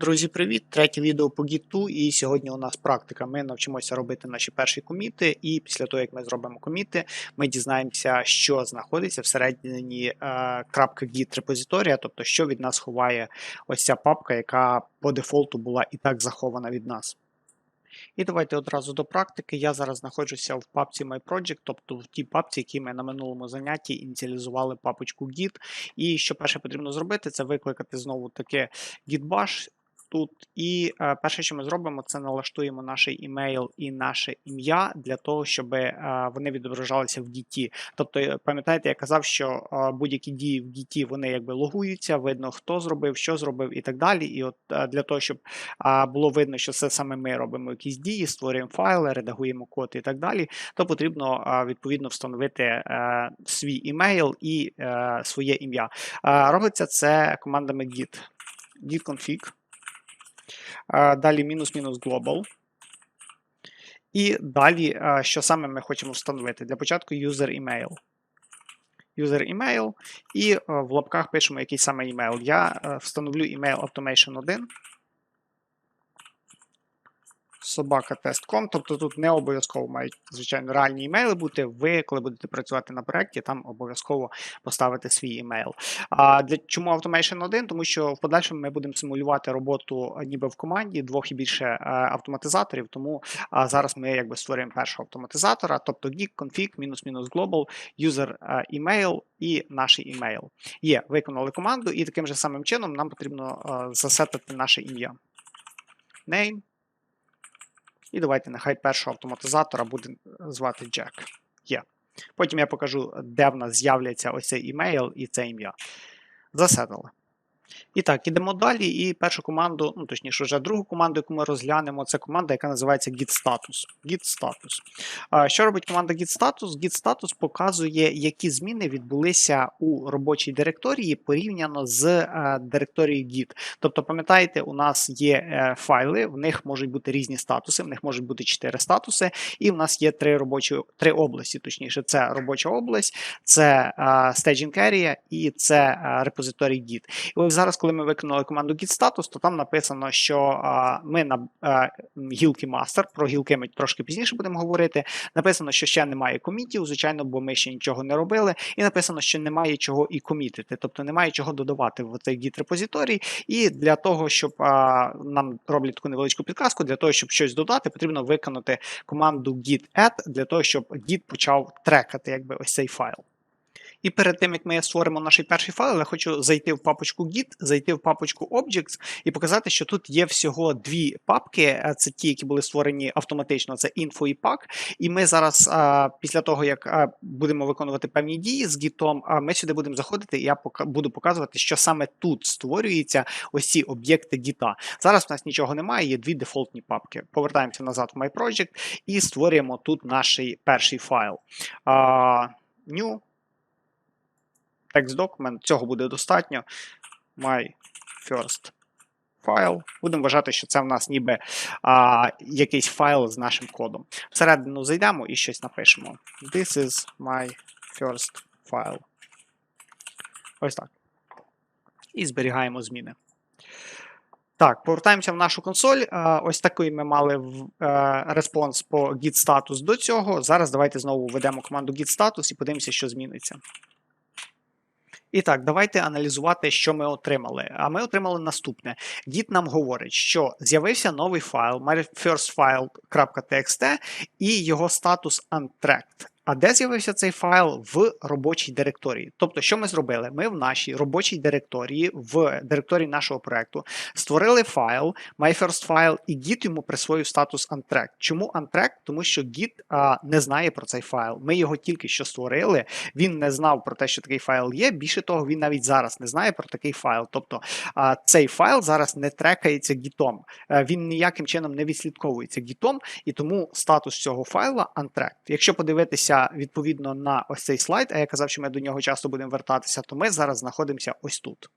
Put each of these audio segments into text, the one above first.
Друзі, привіт! Третє відео по Git, і сьогодні у нас практика. Ми навчимося робити наші перші коміти, і після того, як ми зробимо коміти, ми дізнаємося, що знаходиться всередині е, крапка Git репозиторія, тобто що від нас ховає ось ця папка, яка по дефолту була і так захована від нас. І давайте одразу до практики. Я зараз знаходжуся в папці MyProject, тобто в тій папці, які ми на минулому занятті ініціалізували папочку Git. І що перше потрібно зробити, це викликати знову таке git-bash тут. І е, перше, що ми зробимо, це налаштуємо наш імейл і наше ім'я для того, щоб е, вони відображалися в Git. Тобто, е, пам'ятаєте, я казав, що будь-які дії в Git, вони якби логуються, видно, хто зробив, що зробив і так далі. І от для того, щоб було видно, що це саме ми робимо якісь дії, створюємо файли, редагуємо код і так далі, то потрібно відповідно встановити свій імейл і своє ім'я. Робиться це командами git. git config. Далі мінус-мінус global. І далі, що саме ми хочемо встановити? Для початку user email. User email, і е, в лапках пишемо який саме email. Я е, встановлю email automation 1. Собака test.com, тобто тут не обов'язково мають, звичайно, реальні імейли бути. Ви, коли будете працювати на проєкті, там обов'язково поставити свій імейл. А для чому Automation 1? Тому що в подальшому ми будемо симулювати роботу е, ніби в команді двох і більше е, автоматизаторів. Тому зараз ми якби створюємо першого автоматизатора, тобто geek, config, мінус-мінус global, user е, email і наш імейл. Є, виконали команду, і таким же самим чином нам потрібно е, засетити наше ім'я. Name. І давайте нехай першого автоматизатора буде звати Jack. Є. Потім я покажу, де в нас з'являється ось цей імейл і це ім'я. Засетили. І так, ідемо далі. І першу команду, ну точніше, вже другу команду, яку ми розглянемо, це команда, яка називається git-status. Git-status. Що робить команда git-status? Git-status показує, які зміни відбулися у робочій директорії порівняно з е, директорією Git. Тобто, пам'ятаєте, у нас є е, файли, в них можуть бути різні статуси, в них можуть бути чотири статуси, і в нас є три робочі три області. Точніше, це робоча область, це е, staging area і це репозиторій Git. І ось зараз, коли ми виконали команду git status, то там написано, що ми на гілки master, про гілки ми трошки пізніше будемо говорити. Написано, що ще немає комітів, звичайно, бо ми ще нічого не робили. І написано, що немає чого і комітити, тобто немає чого додавати в цей git репозиторій. І для того, щоб нам роблять таку невеличку підказку, для того, щоб щось додати, потрібно виконати команду git add, для того, щоб git почав трекати якби ось цей файл. І перед тим, як ми створимо наш перший файл, я хочу зайти в папочку Git, зайти в папочку Objects і показати, що тут є всього дві папки. Це ті, які були створені автоматично, це info і pack. І ми зараз, після того, як будемо виконувати певні дії з Git, ми сюди будемо заходити, і я буду показувати, що саме тут створюються ось ці об'єкти Git. Зараз в нас нічого немає, є дві дефолтні папки. Повертаємося назад в MyProject і створюємо тут наш перший файл. New text document, цього буде достатньо. My first file. Будемо вважати, що це в нас ніби а, якийсь файл з нашим кодом. Всередину зайдемо і щось напишемо. This is my first file. Ось так. І зберігаємо зміни. Так, повертаємося в нашу консоль. Ось такий ми мали респонс по git status до цього. Зараз давайте знову введемо команду git status і подивимося, що зміниться. І так, давайте аналізувати, що ми отримали. А ми отримали наступне. Git нам говорить, що з'явився новий файл, myfirstfile.txt, і його статус untracked. А де з'явився цей файл в робочій директорії? Тобто, що ми зробили? Ми в нашій робочій директорії, в директорії нашого проекту, створили файл, myfirstfile, і Git йому присвоїв статус untracked. Чому untracked? Тому що Git а, не знає про цей файл. Ми його тільки що створили. Він не знав про те, що такий файл є. Більше того, він навіть зараз не знає про такий файл. Тобто а, цей файл зараз не трекається Git. Він ніяким чином не відслідковується Git, і тому статус цього файла untracked. Якщо подивитися відповідно на ось цей слайд, а я казав, що ми до нього часто будемо вертатися, то ми зараз знаходимося ось тут.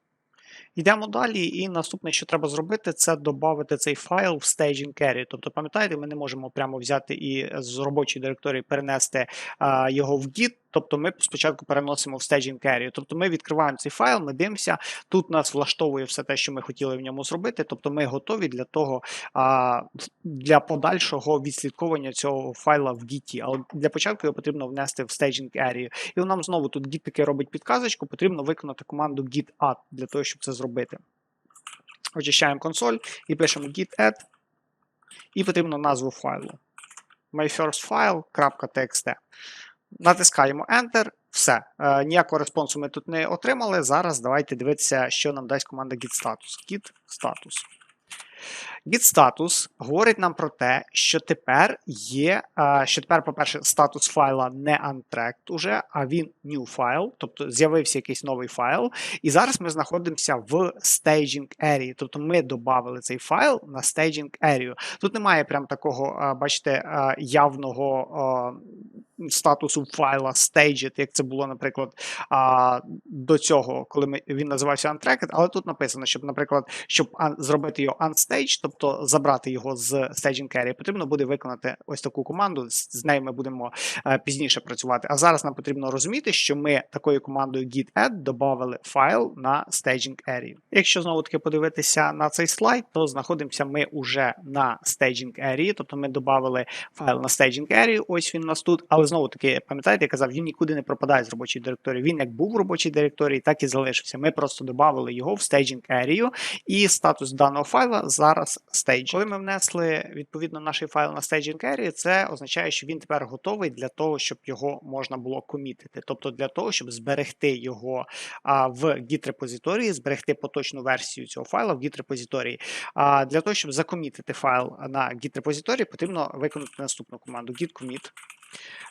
Йдемо далі, і наступне, що треба зробити, це додати цей файл в staging area. Тобто, пам'ятаєте, ми не можемо прямо взяти і з робочої директорії перенести а, його в Git. Тобто ми спочатку переносимо в staging area. Тобто ми відкриваємо цей файл, ми дивимося, тут нас влаштовує все те, що ми хотіли в ньому зробити. Тобто ми готові для того, а, для подальшого відслідковування цього файла в Git. Але для початку його потрібно внести в staging area. І нам знову тут Git таки робить підказочку, потрібно виконати команду git add для того, щоб це зробити. Очищаємо консоль і пишемо git add, і потрібно назву файлу. myfirstfile.txt. Натискаємо Enter. Все. Е, ніякого респонсу ми тут не отримали. Зараз давайте дивитися, що нам дасть команда git status. Git status. Git status говорить нам про те, що тепер є, е, що тепер, по-перше, статус файла не untracked уже, а він new файл, тобто з'явився якийсь новий файл. І зараз ми знаходимося в staging area. Тобто ми додали цей файл на staging area. Тут немає прям такого, е, бачите, е, явного статусу файла staged, як це було, наприклад, до цього, коли він називався untracked, але тут написано, щоб, наприклад, щоб зробити його unstaged, тобто забрати його з staging area, потрібно буде виконати ось таку команду. З нею ми будемо е, пізніше працювати. А зараз нам потрібно розуміти, що ми такою командою git add додали файл на staging area. Якщо знову таки подивитися на цей слайд, то знаходимося ми уже на staging area, тобто ми додали файл на staging area, ось він у нас тут, але знову таки, пам'ятаєте, я казав, він нікуди не пропадає з робочої директорії. Він як був в робочій директорії, так і залишився. Ми просто додали його в staging area, і статус даного файла зараз stage. Коли ми внесли відповідно наш файл на staging area, це означає, що він тепер готовий для того, щоб його можна було комітити. Тобто для того, щоб зберегти його а, в git репозиторії, зберегти поточну версію цього файла в git репозиторії. А для того, щоб закомітити файл на git репозиторії, потрібно виконати наступну команду git commit.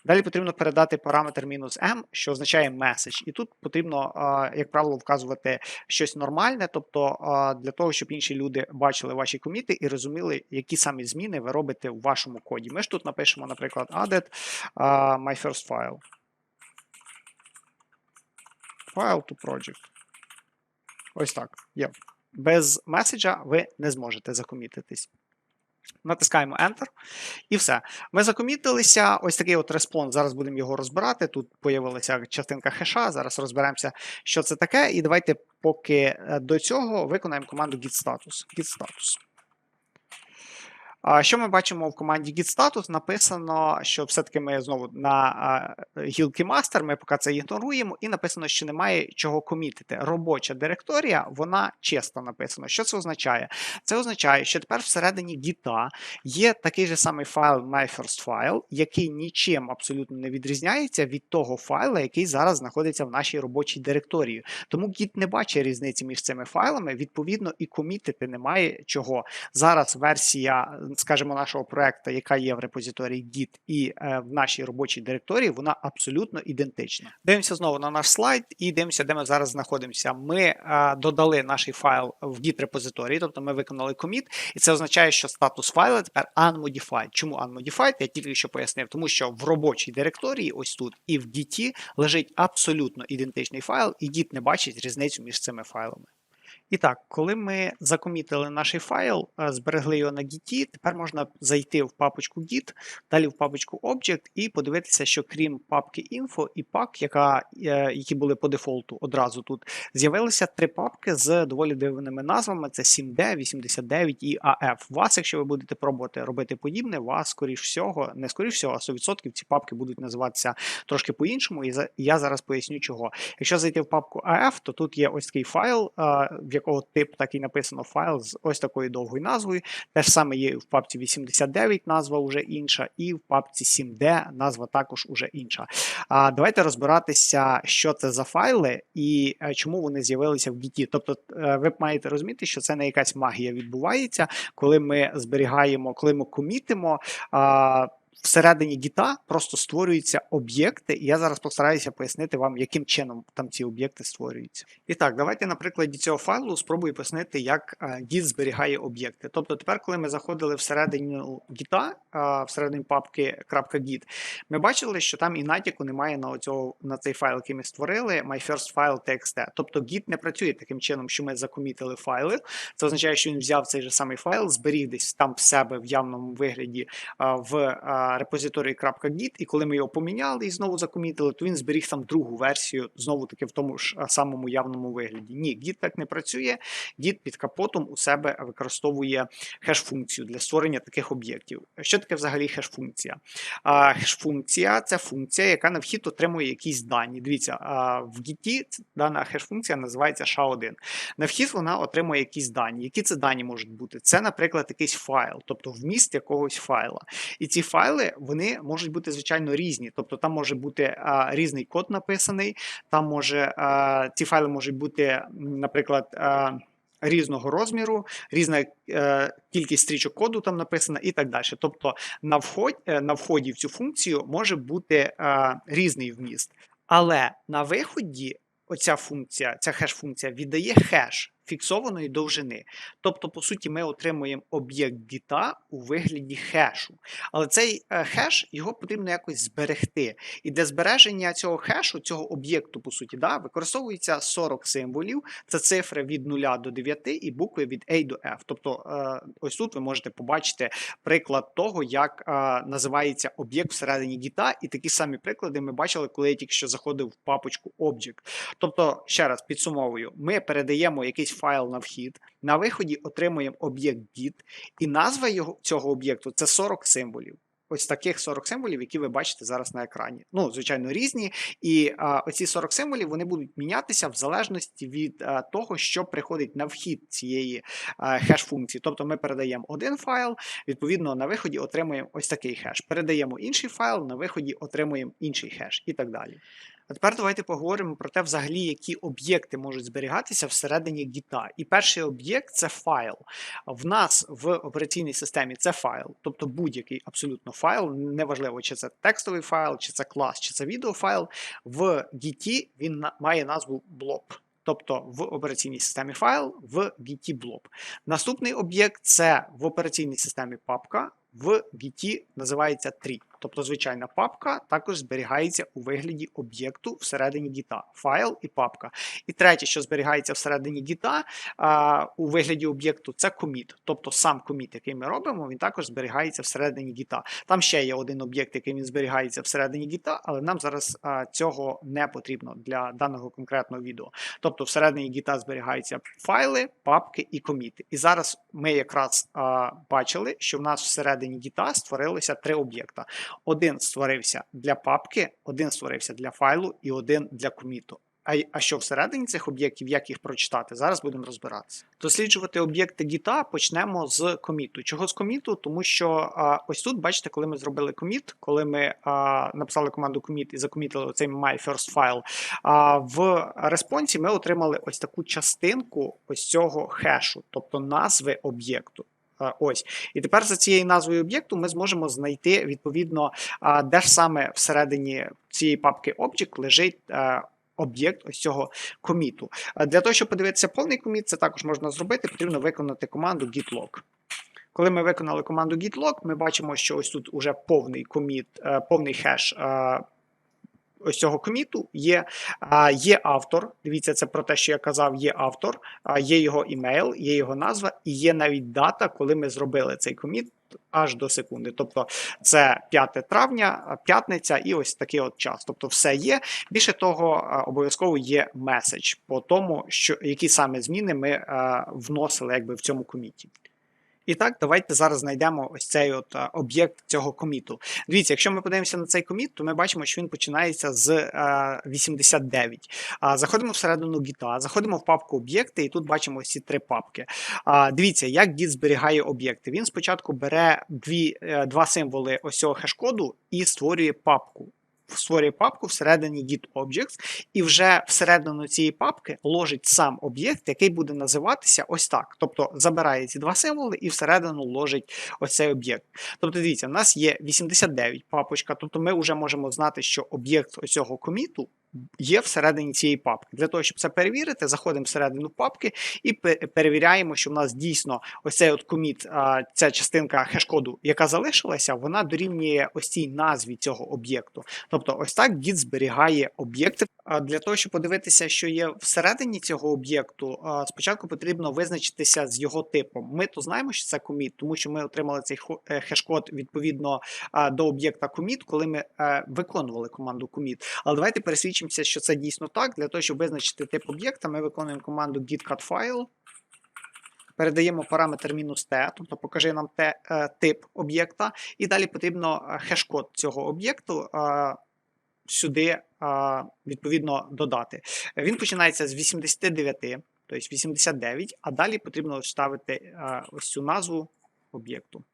Далі потрібно передати параметр "-m", що означає message. І тут потрібно, як правило, вказувати щось нормальне, тобто для того, щоб інші люди бачили ваші коміти і розуміли, які самі зміни ви робите в вашому коді. Ми ж тут напишемо, наприклад, added my first file. File to project. Ось так. Є. Без меседжа ви не зможете закомітитись. Натискаємо Enter. І все. Ми закомітилися. Ось такий от респонс. Зараз будемо його розбирати. Тут з'явилася частинка хеша. Зараз розберемося, що це таке. І давайте, поки е, до цього, виконаємо команду git status. Git status. Що ми бачимо в команді GitStatus? Написано, що все-таки ми знову на гілки мастер, ми поки це ігноруємо, і написано, що немає чого комітити. Робоча директорія, вона чисто написана. Що це означає? Це означає, що тепер всередині Git є такий же самий файл MyFirstFile, який нічим абсолютно не відрізняється від того файла, який зараз знаходиться в нашій робочій директорії. Тому Git не бачить різниці між цими файлами, відповідно, і комітити немає чого. Зараз версія скажімо, нашого проекту, яка є в репозиторії Git і е, в нашій робочій директорії, вона абсолютно ідентична. Дивимося знову на наш слайд і дивимося, де ми зараз знаходимося. Ми е, додали наш файл в Git репозиторії, тобто ми виконали коміт, і це означає, що статус файла тепер unmodified. Чому unmodified? Я тільки що пояснив, тому що в робочій директорії, ось тут, і в Git лежить абсолютно ідентичний файл, і Git не бачить різницю між цими файлами. І так, коли ми закомітили наш файл, е, зберегли його на Git, тепер можна зайти в папочку Git, далі в папочку Object і подивитися, що крім папки Info і PAC, яка, е, які були по дефолту одразу тут, з'явилися три папки з доволі дивними назвами: це 7D, 89 і AF. Вас, якщо ви будете пробувати робити подібне, вас, скоріш всього, не скоріш всього, а 100% ці папки будуть називатися трошки по-іншому, і я зараз поясню чого. Якщо зайти в папку AF, то тут є ось такий файл, е, в якого тип так і написано файл з ось такою довгою назвою. Те ж саме є в папці 89, назва вже інша, і в папці 7D назва також уже інша. А Давайте розбиратися, що це за файли і е, чому вони з'явилися в Git. Тобто, е, ви маєте розуміти, що це не якась магія відбувається, коли ми зберігаємо, коли ми комітимо всередині гіта просто створюються об'єкти, і я зараз постараюся пояснити вам, яким чином там ці об'єкти створюються. І так, давайте на прикладі цього файлу спробую пояснити, як е, Git зберігає об'єкти. Тобто, тепер, коли ми заходили всередину гіта, е, всередині папки .git, ми бачили, що там і натяку немає на оцього, на цей файл, який ми створили, my first file. Тобто Git не працює таким чином, що ми закомітили файли. Це означає, що він взяв цей же самий файл, зберіг десь там в себе в явному вигляді в а, .git, і коли ми його поміняли і знову закомітили, то він зберіг там другу версію, знову таки в тому ж самому явному вигляді. Ні, Git так не працює. Git під капотом у себе використовує хеш-функцію для створення таких об'єктів. Що таке взагалі хеш-функція? Хеш-функція це функція, яка на вхід отримує якісь дані. Дивіться, в Git дана хеш-функція називається SHA-1. На вхід вона отримує якісь дані. Які це дані можуть бути? Це, наприклад, якийсь файл, тобто вміст якогось файла. І ці файли вони можуть бути звичайно різні. Тобто там може бути а, різний код написаний, там може а, ці файли можуть бути, наприклад. А, Різного розміру, різна е, кількість стрічок коду там написана і так далі. Тобто на вході, на вході в цю функцію може бути е, різний вміст. Але на виході оця функція, ця хеш-функція віддає хеш фіксованої довжини. Тобто, по суті, ми отримуємо об'єкт гіта у вигляді хешу. Але цей е, хеш його потрібно якось зберегти. І для збереження цього хешу, цього об'єкту, по суті, да, використовується 40 символів. Це цифри від 0 до 9 і букви від A до F. Тобто, е, ось тут ви можете побачити приклад того, як е, називається об'єкт всередині гіта, і такі самі приклади ми бачили, коли я тільки що заходив в папочку Object. Тобто, ще раз підсумовую, ми передаємо якийсь файл на вхід, на виході отримуємо об'єкт git, і назва його цього об'єкту це 40 символів. Ось таких 40 символів, які ви бачите зараз на екрані. Ну, звичайно, різні. І а, оці 40 символів вони будуть мінятися в залежності від а, того, що приходить на вхід цієї хеш-функції. Тобто ми передаємо один файл, відповідно, на виході отримуємо ось такий хеш. Передаємо інший файл, на виході отримуємо інший хеш і так далі. А тепер давайте поговоримо про те, взагалі, які об'єкти можуть зберігатися всередині гіта. І перший об'єкт це файл. В нас в операційній системі це файл, тобто будь-який абсолютно файл, неважливо, чи це текстовий файл, чи це клас, чи це відеофайл. В гіті він має назву blob. Тобто в операційній системі файл в Git blob. Наступний об'єкт це в операційній системі папка, в Git називається tree. Тобто звичайна папка також зберігається у вигляді об'єкту всередині гіта, файл і папка. І третє, що зберігається всередині гіта у вигляді об'єкту, це коміт. Тобто сам коміт, який ми робимо, він також зберігається всередині гіта. Там ще є один об'єкт, який він зберігається всередині гіта, але нам зараз цього не потрібно для даного конкретного відео. Тобто всередині гіта зберігаються файли, папки і коміти. І зараз ми якраз бачили, що в нас всередині гіта створилися три об'єкта. Один створився для папки, один створився для файлу і один для коміту. А, а що всередині цих об'єктів, як їх прочитати, зараз будемо розбиратися. Досліджувати об'єкти Git почнемо з коміту. Чого з коміту? Тому що а, ось тут, бачите, коли ми зробили коміт, коли ми а, написали команду commit і закомітили оцей my а, в респонсі ми отримали ось таку частинку ось цього хешу, тобто назви об'єкту. Ось. І тепер за цією назвою об'єкту ми зможемо знайти відповідно, де ж саме всередині цієї папки Object лежить. Об'єкт ось цього коміту. Для того, щоб подивитися повний коміт, це також можна зробити, потрібно виконати команду git-log. Коли ми виконали команду git-log, ми бачимо, що ось тут уже повний коміт, повний хеш ось цього коміту є є автор. Дивіться, це про те, що я казав, є автор, є його імейл, є його назва, і є навіть дата, коли ми зробили цей коміт. Аж до секунди. Тобто це 5 травня, п'ятниця і ось такий от час. Тобто, все є. Більше того, обов'язково є меседж по тому, що які саме зміни ми вносили якби в цьому коміті. І так, давайте зараз знайдемо ось цей от об'єкт цього коміту. Дивіться, якщо ми подивимося на цей коміт, то ми бачимо, що він починається з 89. Заходимо всередину гіта, заходимо в папку об'єкти, і тут бачимо ці три папки. Дивіться, як гіт зберігає об'єкти. Він спочатку бере дві, е, два символи ось цього хеш-коду і створює папку. Створює папку всередині git objects, і вже всередину цієї папки ложить сам об'єкт, який буде називатися ось так. Тобто забирає ці два символи і всередину ложить ось цей об'єкт. Тобто, дивіться, в нас є 89 папочка, тобто ми вже можемо знати, що об'єкт ось цього коміту є всередині цієї папки. Для того, щоб це перевірити, заходимо всередину папки і перевіряємо, що в нас дійсно ось цей от коміт, ця частинка хеш-коду, яка залишилася, вона дорівнює ось цій назві цього об'єкту. Тобто, ось так Git зберігає об'єкти. Для того, щоб подивитися, що є всередині цього об'єкту, спочатку потрібно визначитися з його типом. Ми то знаємо, що це коміт, тому що ми отримали цей е, хеш-код відповідно до об'єкта коміт, коли ми е, виконували команду коміт. Але давайте пересвідчимося, що це дійсно так. Для того, щоб визначити тип об'єкта, ми виконуємо команду git-cut-file. Передаємо параметр мінус T, тобто покажи нам те, е, тип об'єкта, і далі потрібно хеш-код цього об'єкту сюди відповідно додати. Він починається з 89, тобто 89, а далі потрібно вставити ось цю назву об'єкту.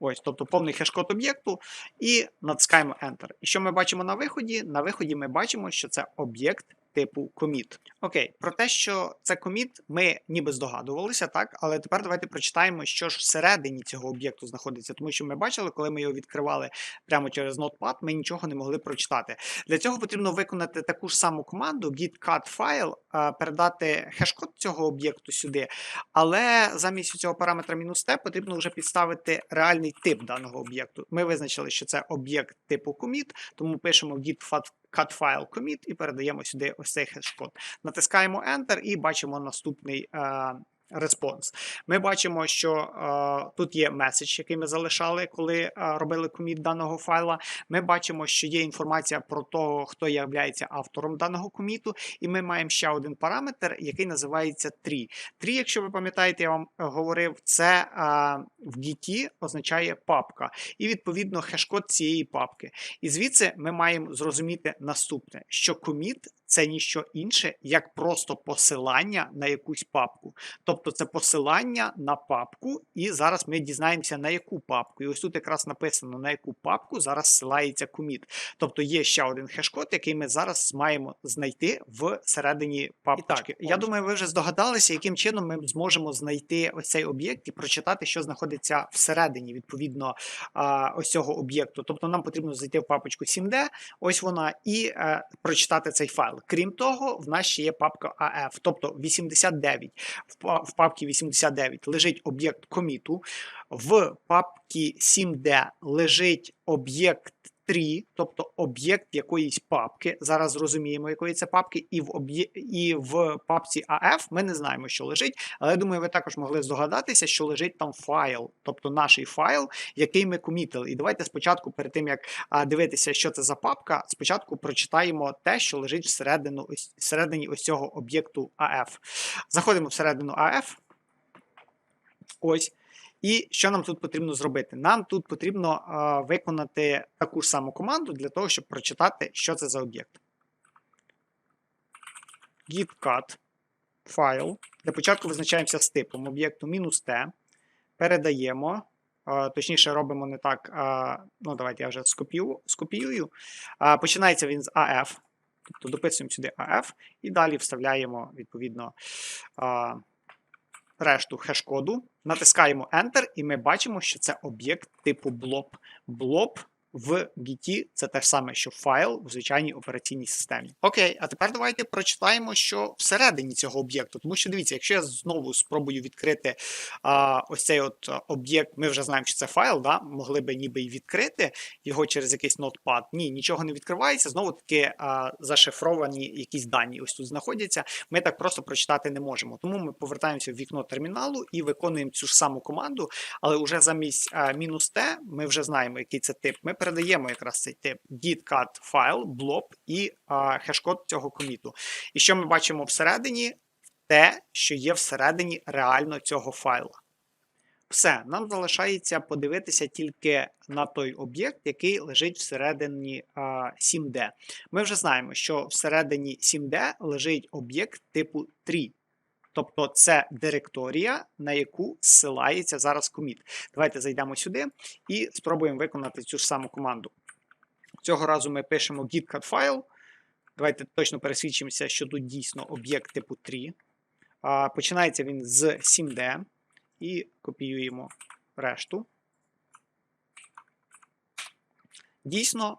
Ось, тобто повний хешкод об'єкту, і натискаємо Enter. І що ми бачимо на виході? На виході ми бачимо, що це об'єкт типу commit. Окей, про те, що це commit, ми ніби здогадувалися, так, але тепер давайте прочитаємо, що ж всередині цього об'єкту знаходиться, тому що ми бачили, коли ми його відкривали прямо через Notepad, ми нічого не могли прочитати. Для цього потрібно виконати таку ж саму команду git-cut file, передати хеш-код цього об'єкту сюди, але замість цього параметра мінус -t потрібно вже підставити реальний тип даного об'єкту. Ми визначили, що це об'єкт типу commit, тому пишемо git cut file commit і передаємо сюди ось цей хеш-код. Натискаємо Enter і бачимо наступний е, респонс. Ми бачимо, що е, тут є меседж, який ми залишали, коли е, робили коміт даного файла. Ми бачимо, що є інформація про того, хто є автором даного коміту, і ми маємо ще один параметр, який називається tree. Tree, якщо ви пам'ятаєте, я вам говорив, це е, в Git означає папка, і відповідно хеш-код цієї папки. І звідси ми маємо зрозуміти наступне: що коміт це ніщо інше, як просто посилання на якусь папку. Тобто це посилання на папку, і зараз ми дізнаємося, на яку папку. І ось тут якраз написано, на яку папку зараз ссилається коміт. Тобто є ще один хеш-код, який ми зараз маємо знайти в середині папочки. І так, я думаю, ви вже здогадалися, яким чином ми зможемо знайти ось цей об'єкт і прочитати, що знаходиться всередині, відповідно, ось цього об'єкту. Тобто нам потрібно зайти в папочку 7D, ось вона, і е, прочитати цей файл. Крім того, в нас ще є папка AF, тобто 89. В папці 89 лежить об'єкт коміту, в папці 7D лежить об'єкт 3, тобто об'єкт якоїсь папки. Зараз зрозуміємо, якої це папки, і в і в папці AF ми не знаємо, що лежить. Але думаю, ви також могли здогадатися, що лежить там файл, тобто наш файл, який ми комітили. І давайте спочатку, перед тим як дивитися, що це за папка, спочатку прочитаємо те, що лежить всередину, всередині ось цього об'єкту AF. Заходимо всередину AF. Ось. І що нам тут потрібно зробити? Нам тут потрібно а, виконати таку ж саму команду для того, щоб прочитати, що це за об'єкт. git-cut файл. Для початку визначаємося з типом об'єкту "-t", передаємо. А, точніше, робимо не так. А, ну, давайте я вже скопію, скопіюю. А, починається він з AF. Тобто дописуємо сюди AF і далі вставляємо, відповідно. А, решту хеш-коду, натискаємо Enter, і ми бачимо, що це об'єкт типу blob. Blob в Git це те ж саме, що файл в звичайній операційній системі. Окей, а тепер давайте прочитаємо, що всередині цього об'єкту. Тому що дивіться, якщо я знову спробую відкрити а, ось цей от об'єкт, ми вже знаємо, що це файл, да? могли би ніби й відкрити його через якийсь notepad. Ні, нічого не відкривається. Знову таки а, зашифровані якісь дані ось тут знаходяться. Ми так просто прочитати не можемо. Тому ми повертаємося в вікно терміналу і виконуємо цю ж саму команду, але вже замість мінус T ми вже знаємо, який це тип. Ми передаємо якраз цей тип git-cut файл, blob і хешкод цього коміту. І що ми бачимо всередині? Те, що є всередині реально цього файла. Все, нам залишається подивитися тільки на той об'єкт, який лежить всередині а, 7D. Ми вже знаємо, що всередині 7D лежить об'єкт типу tree. Тобто це директорія, на яку зсилається зараз коміт. Давайте зайдемо сюди і спробуємо виконати цю ж саму команду. Цього разу ми пишемо git file. Давайте точно пересвідчимося, що тут дійсно об'єкт типу 3. Починається він з 7D і копіюємо решту. Дійсно,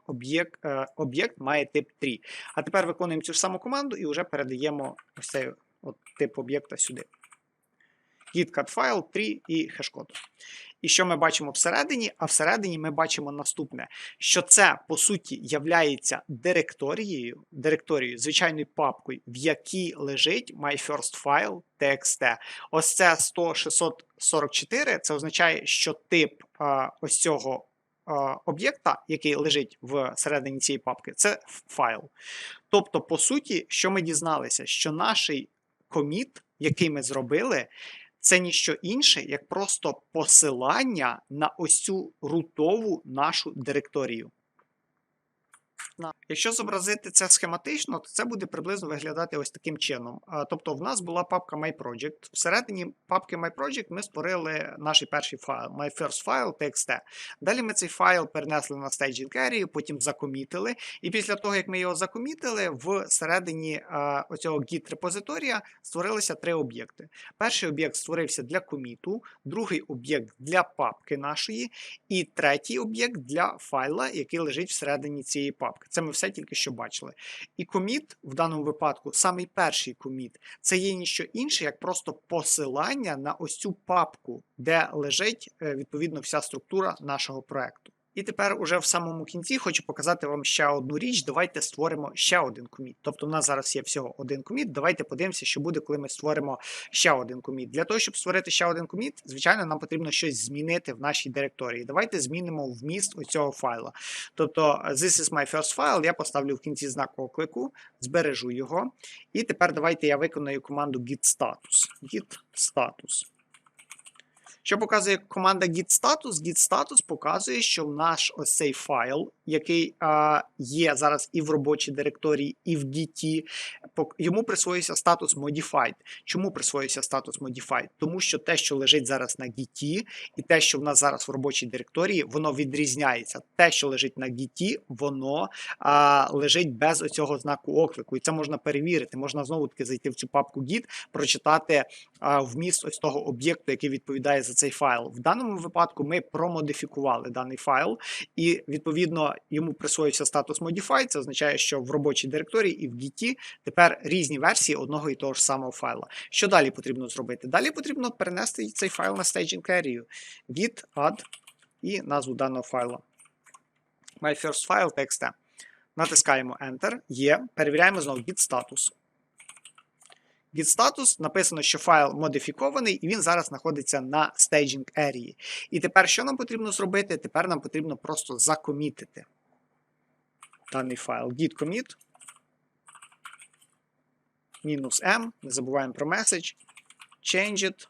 е, об'єкт має тип 3. А тепер виконуємо цю ж саму команду і вже передаємо ось цей от тип об'єкта сюди. Git файл 3 і хешкод. І що ми бачимо всередині? А всередині ми бачимо наступне: що це, по суті, являється директорією, директорією, звичайною папкою, в якій лежить myFirstFile.txt. Ось це 100-644, це означає, що тип а, ось цього об'єкта, який лежить всередині цієї папки, це файл. Тобто, по суті, що ми дізналися, що наш коміт, який ми зробили, це ніщо інше, як просто посилання на ось цю рутову нашу директорію. Якщо зобразити це схематично, то це буде приблизно виглядати ось таким чином. Тобто, в нас була папка MyProject. Всередині папки MyProject ми створили наш перший файл, myFirstFile.txt. Далі ми цей файл перенесли на staging area, потім закомітили. І після того, як ми його закомітили, всередині оцього git репозиторія створилися три об'єкти. Перший об'єкт створився для коміту, другий об'єкт для папки нашої, і третій об'єкт для файла, який лежить всередині цієї папки. Це ми все тільки що бачили. І коміт в даному випадку, самий перший коміт, це є ніщо інше, як просто посилання на ось цю папку, де лежить е, відповідно вся структура нашого проекту. І тепер уже в самому кінці хочу показати вам ще одну річ. Давайте створимо ще один коміт. Тобто, у нас зараз є всього один коміт. Давайте подивимося, що буде, коли ми створимо ще один коміт. Для того, щоб створити ще один коміт, звичайно, нам потрібно щось змінити в нашій директорії. Давайте змінимо вміст оцього файла. Тобто, this is my first file, я поставлю в кінці знак оклику, збережу його. І тепер давайте я виконаю команду git status. Git status. Що показує команда git-status? Git-status показує, що наш ось цей файл, який а, є зараз і в робочій директорії, і в Git, йому присвоюється статус Modified. Чому присвоюється статус Modified? Тому що те, що лежить зараз на Git, і те, що в нас зараз в робочій директорії, воно відрізняється. Те, що лежить на Git, воно а, лежить без оцього знаку оклику. І це можна перевірити. Можна знову таки зайти в цю папку Git, прочитати а, вміст ось того об'єкту, який відповідає за цей файл. В даному випадку ми промодифікували даний файл, і відповідно йому присвоївся статус Modified. Це означає, що в робочій директорії і в Git тепер різні версії одного і того ж самого файла. Що далі потрібно зробити? Далі потрібно перенести цей файл на staging area. Git add і назву даного файла. My first file txt. Натискаємо Enter, є, перевіряємо знову git status. Від статус написано, що файл модифікований, і він зараз знаходиться на staging area. І тепер що нам потрібно зробити? Тепер нам потрібно просто закомітити даний файл. Git commit. Мінус M. Не забуваємо про message. Change it.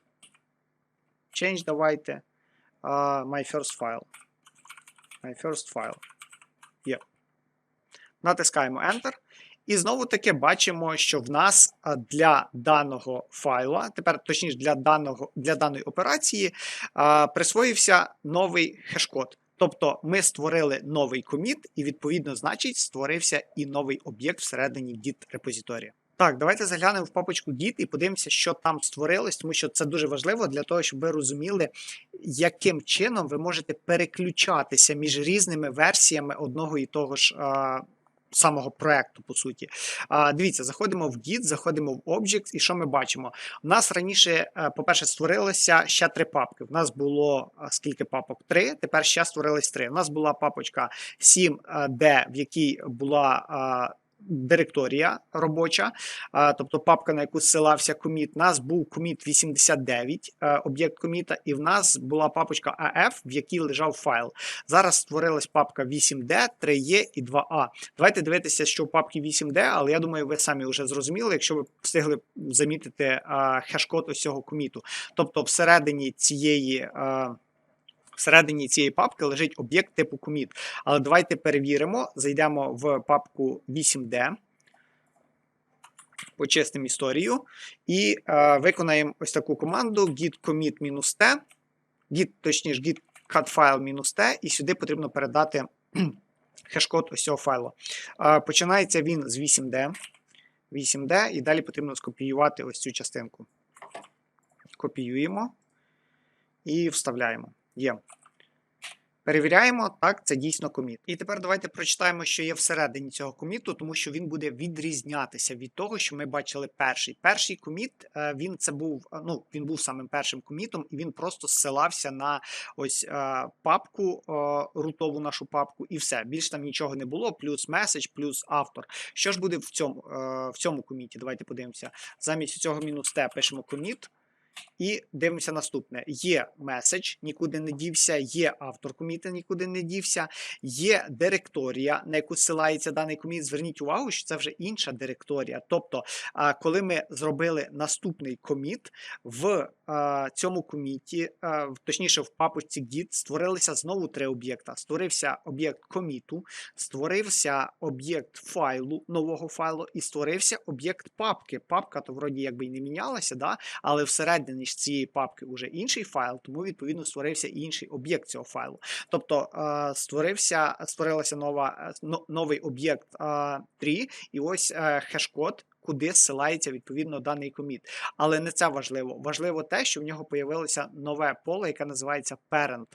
Change давайте. Uh, my first file. My first file. Є. Натискаємо Enter. І знову таки бачимо, що в нас для даного файла, тепер точніше для даного, для даної операції, присвоївся новий хешкод. Тобто ми створили новий коміт, і, відповідно, значить, створився і новий об'єкт всередині Git репозиторія. Так, давайте заглянемо в папочку Git і подивимося, що там створилось, тому що це дуже важливо для того, щоб ви розуміли, яким чином ви можете переключатися між різними версіями одного і того ж самого проекту, по суті. А, Дивіться, заходимо в Git, заходимо в Objects, і що ми бачимо? У нас раніше, е, по-перше, створилося ще три папки. У нас було скільки папок? Три. Тепер ще створилось три. У нас була папочка 7D, е, в якій була директорія робоча, тобто папка, на яку зсилався коміт. У нас був коміт 89, е, об'єкт коміта, і в нас була папочка AF, в якій лежав файл. Зараз створилась папка 8D, 3E і 2A. Давайте дивитися, що в папці 8D, але я думаю, ви самі вже зрозуміли, якщо ви встигли замітити хешкод ось цього коміту. Тобто, всередині цієї. Всередині цієї папки лежить об'єкт типу commit. Але давайте перевіримо, зайдемо в папку 8D, почистимо історію, і е, виконаємо ось таку команду git commit-t, git, точніше, git cut file-t, і сюди потрібно передати хеш-код ось цього файлу. Е, Починається він з 8D. 8D, і далі потрібно скопіювати ось цю частинку. Копіюємо і вставляємо. Є. Перевіряємо, так, це дійсно коміт. І тепер давайте прочитаємо, що є всередині цього коміту, тому що він буде відрізнятися від того, що ми бачили перший. Перший коміт, е, він це був, е, ну, він був самим першим комітом, і він просто зсилався на ось е, папку, рутову нашу папку, і все. Більш там нічого не було, плюс меседж, плюс автор. Що ж буде в цьому, в цьому коміті? Давайте подивимося. Замість цього мінус Т пишемо коміт. І дивимося наступне: є меседж, нікуди не дівся, є автор коміта, нікуди не дівся, є директорія, на яку ссилається даний коміт. Зверніть увагу, що це вже інша директорія. Тобто, коли ми зробили наступний коміт, в цьому коміті, точніше, в папочці Git, створилися знову три об'єкта. Створився об'єкт коміту, створився об'єкт файлу, нового файлу, і створився об'єкт папки. Папка то вроді якби й не мінялася, да? але всередині ж цієї папки вже інший файл, тому відповідно створився інший об'єкт цього файлу. Тобто е, створився, створилася нова, е, новий об'єкт е, 3, і ось е, хеш-код. Куди зсилається відповідно даний коміт. Але не це важливо. Важливо те, що в нього появилося нове поле, яке називається parent.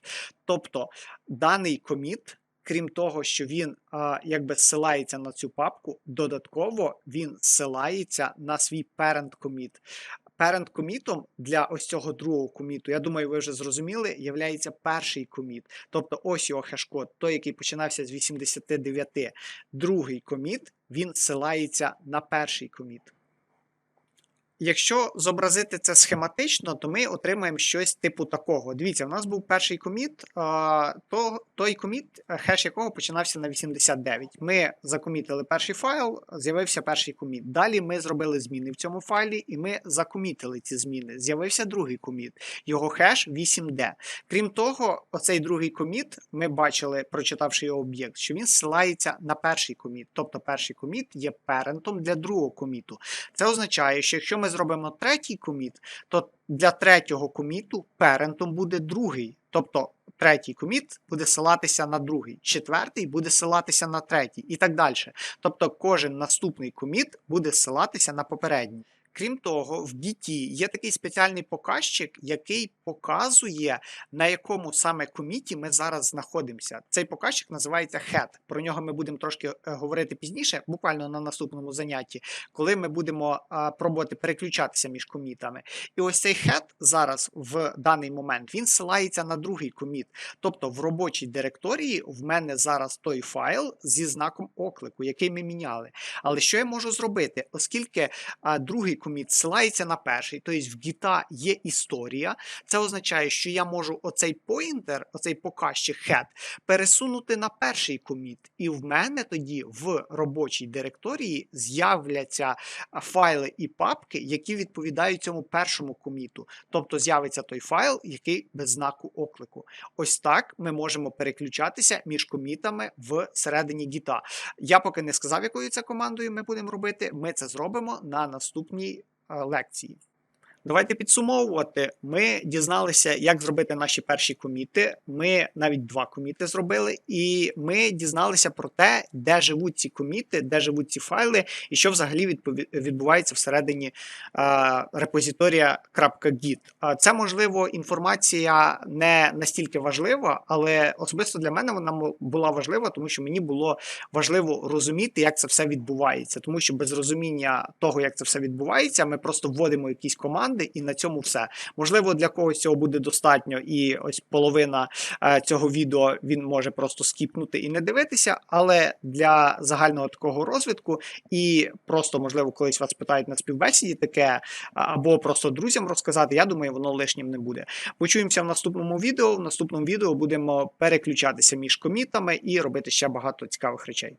Тобто даний коміт, крім того, що він а, якби зсилається на цю папку, додатково він зсилається на свій parent коміт. Parent комітом для ось цього другого коміту, я думаю, ви вже зрозуміли, являється перший коміт. Тобто ось його хеш-код, той, який починався з 89. Другий коміт, він зсилається на перший коміт. Якщо зобразити це схематично, то ми отримаємо щось типу такого. Дивіться, у нас був перший коміт, то той коміт, е, хеш якого починався на 89. Ми закомітили перший файл, з'явився перший коміт. Далі ми зробили зміни в цьому файлі, і ми закомітили ці зміни. З'явився другий коміт, його хеш 8D. Крім того, оцей другий коміт, ми бачили, прочитавши його об'єкт, що він зсилається на перший коміт. Тобто перший коміт є парентом для другого коміту. Це означає, що якщо ми зробимо третій коміт, то для третього коміту парентом буде другий. Тобто третій коміт буде силатися на другий, четвертий буде силатися на третій і так далі. Тобто кожен наступний коміт буде силатися на попередній. Крім того, в Git є такий спеціальний показчик, який показує, на якому саме коміті ми зараз знаходимося. Цей показчик називається head. Про нього ми будемо трошки е, говорити пізніше, буквально на наступному занятті, коли ми будемо пробувати переключатися між комітами. І ось цей head зараз в даний момент він ссилається на другий коміт. Тобто в робочій директорії в мене зараз той файл зі знаком оклику, який ми міняли. Але що я можу зробити? Оскільки другий коміт ссилається на перший, тобто в гіта є історія, це означає, що я можу оцей поінтер, оцей показчик head, пересунути на перший коміт. І в мене тоді в робочій директорії з'являться файли і папки, які відповідають цьому першому коміту. Тобто з'явиться той файл, який без знаку оклику. Ось так ми можемо переключатися між комітами в середині гіта. Я поки не сказав, якою це командою ми будемо робити. Ми це зробимо на наступній лекції. Давайте підсумовувати. Ми дізналися, як зробити наші перші коміти. Ми навіть два коміти зробили, і ми дізналися про те, де живуть ці коміти, де живуть ці файли, і що взагалі відбувається всередині е, репозиторія .git. А Це можливо інформація не настільки важлива, але особисто для мене вона була важлива, тому що мені було важливо розуміти, як це все відбувається. Тому що без розуміння того, як це все відбувається, ми просто вводимо якісь команди, і на цьому все. Можливо, для когось цього буде достатньо, і ось половина е, цього відео він може просто скіпнути і не дивитися. Але для загального такого розвитку і просто можливо колись вас питають на співбесіді таке, або просто друзям розказати. Я думаю, воно лишнім не буде. Почуємося в наступному відео. В наступному відео будемо переключатися між комітами і робити ще багато цікавих речей.